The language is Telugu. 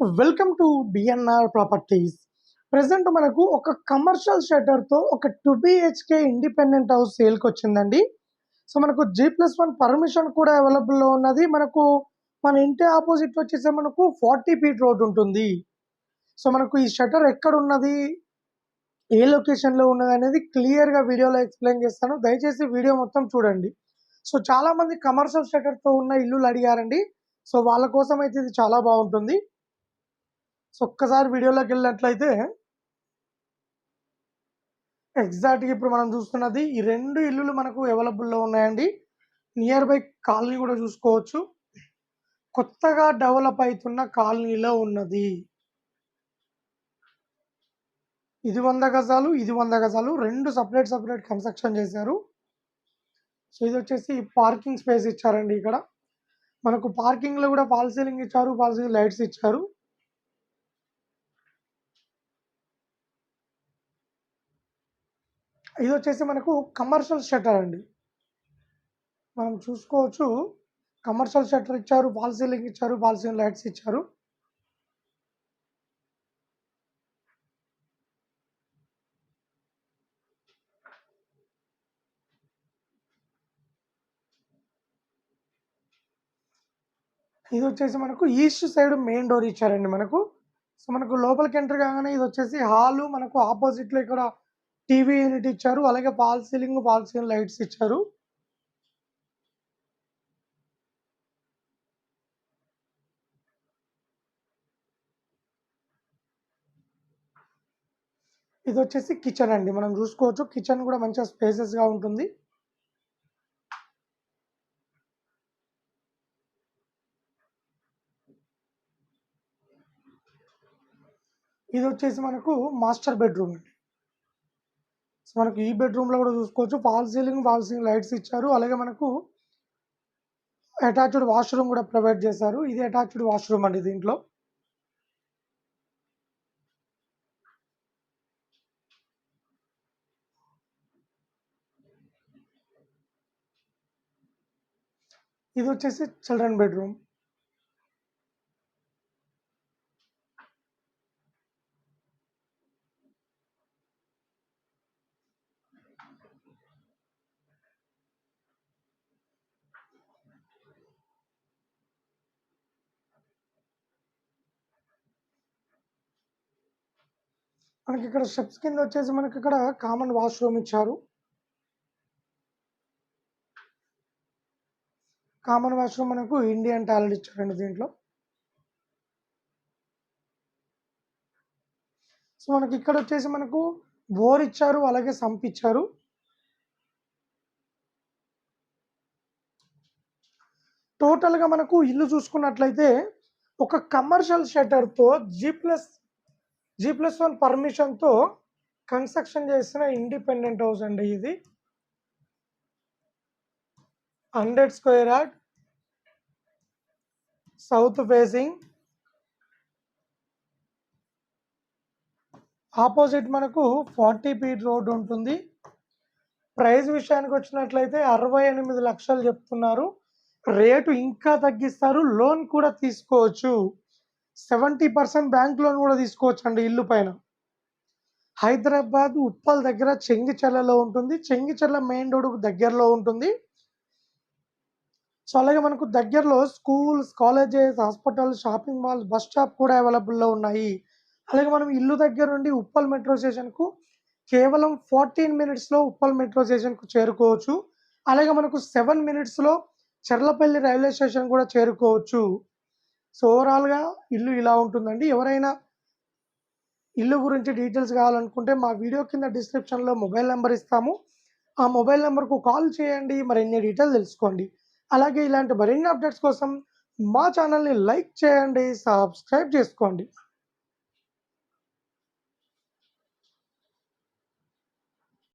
Welcome to BNR properties present మనకు ఒక కమర్షియల్ షెటర్తో ఒక టూ బిహెచ్కే ఇండిపెండెంట్ హౌస్ సేల్కి వచ్చిందండి. సో మనకు జీ ప్లస్ వన్ పర్మిషన్ కూడా అవైలబుల్లో ఉన్నది. మనకు మన ఇంటి ఆపోజిట్ వచ్చేసి మనకు ఫార్టీ ఫీట్ రోడ్ ఉంటుంది. సో మనకు ఈ షటర్ ఎక్కడ ఉన్నది? ఏ లొకేషన్లో ఉన్నది అనేది క్లియర్గా వీడియోలో ఎక్స్ప్లెయిన్ చేస్తాను. దయచేసి వీడియో మొత్తం చూడండి. సో చాలా మంది కమర్షియల్ షటర్తో ఉన్న ఇల్లులు అడిగారండి. సో వాళ్ళ కోసం అయితే ఇది చాలా బాగుంటుంది. సో ఒక్కసారి వీడియోలోకి వెళ్ళినట్లయితే ఎగ్జాక్ట్గా ఇప్పుడు మనం చూస్తున్నది ఈ రెండు ఇల్లులు మనకు అవైలబుల్లో ఉన్నాయండి. నియర్ బై కాలనీ కూడా చూసుకోవచ్చు. కొత్తగా డెవలప్ అవుతున్న కాలనీలో ఉన్నది. ఇది వంద గజాలు ఇది వంద గజాలు రెండు సపరేట్ సపరేట్ కన్స్ట్రక్షన్ చేశారు. సో ఇది వచ్చేసి పార్కింగ్ స్పేస్ ఇచ్చారండి ఇక్కడ. మనకు పార్కింగ్లో కూడా ఫాల్ సీలింగ్ ఇచ్చారు ఫాల్ సీలింగ్ లైట్స్ ఇచ్చారు. ఇది వచ్చేసి మనకు కమర్షియల్ షట్టర్ అండి. మనం చూసుకోవచ్చు కమర్షియల్ షట్టర్ ఇచ్చారు ఫాల్ సీలింగ్ ఇచ్చారు ఫాల్ సీలింగ్ లైట్స్ ఇచ్చారు. ఇది వచ్చేసి మనకు ఈస్ట్ సైడ్ మెయిన్ డోర్ ఇచ్చారండి మనకు. సో మనకు లోపలికి ఎంటర్ కాగానే ఇది వచ్చేసి హాలు మనకు ఆపోజిట్లో ఇక్కడ టీవీ యూనిట్ ఇచ్చారు అలాగే fall ceiling fall ceiling lights ఇచ్చారు. ఇది వచ్చేసి కిచెన్ అండి. మనం చూసుకోవచ్చు కిచెన్ కూడా మంచిగా స్పేసెస్గా ఉంటుంది. ఇది వచ్చేసి మనకు మాస్టర్ బెడ్రూమ్ అండి. సో మనకు ఈ బెడ్రూమ్లో కూడా చూసుకోవచ్చు. Fall ceiling fall ceiling lights ఇచ్చారు. అలాగే మనకు అటాచ్డ్ వాష్రూమ్ కూడా ప్రొవైడ్ చేశారు. ఇది అటాచ్డ్ వాష్రూమ్ అండి దీంట్లో. ఇది వచ్చేసి చిల్డ్రన్ బెడ్రూమ్. మనకి ఇక్కడ స్టెప్స్ కింద వచ్చేసి మనకి ఇక్కడ కామన్ వాష్రూమ్ ఇచ్చారు. కామన్ వాష్రూమ్ మనకు ఇండియన్ టాయిలెట్ ఇచ్చారండి దీంట్లో. సో మనకి ఇక్కడ వచ్చేసి మనకు బోర్ ఇచ్చారు అలాగే సంప్ ఇచ్చారు. టోటల్గా మనకు ఇల్లు చూసుకున్నట్లయితే ఒక commercial షెటర్తో G plus G plus one పర్మిషన్తో construction చేసిన ఇండిపెండెంట్ హౌస్ అండి ఇది. Hundred square yard south facing opposite మనకు ఫార్టీ ఫీట్ రోడ్ ఉంటుంది. ప్రైస్ విషయానికి వచ్చినట్లయితే అరవై ఎనిమిది లక్షలు చెప్తున్నారు. రేటు ఇంకా తగ్గిస్తారు. లోన్ కూడా తీసుకోవచ్చు. సెవెంటీ పర్సెంట్ బ్యాంక్ లోన్ కూడా తీసుకోవచ్చు అండి ఇల్లు పైన. హైదరాబాద్ ఉప్పల్ దగ్గర చెంగిచెర్లలో ఉంటుంది. చెంగిచెర్ల మెయిన్ రోడ్ దగ్గరలో ఉంటుంది. సో అలాగే మనకు దగ్గరలో schools colleges hospital shopping mall bus stop కూడా అవైలబుల్లో ఉన్నాయి. అలాగే మనం ఇల్లు దగ్గర నుండి ఉప్పల్ మెట్రో స్టేషన్కు కేవలం ఫార్టీన్ మినిట్స్లో ఉప్పల్ మెట్రో స్టేషన్కు చేరుకోవచ్చు. అలాగే మనకు సెవెన్ మినిట్స్లో చెర్లపల్లి రైల్వే స్టేషన్ కూడా చేరుకోవచ్చు. సో ఓవరాల్గా ఇల్లు ఇలా ఉంటుందండి. ఎవరైనా ఇల్లు గురించి డీటెయిల్స్ కావాలనుకుంటే మా వీడియో కింద డిస్క్రిప్షన్లో మొబైల్ నెంబర్ ఇస్తాము. ఆ మొబైల్ నెంబర్కు కాల్ చేయండి. మరిన్ని డీటెయిల్స్ తెలుసుకోండి. అలాగే ఇలాంటి మరిన్ని అప్డేట్స్ కోసం మా ఛానల్ని లైక్ చేయండి సబ్స్క్రైబ్ చేసుకోండి.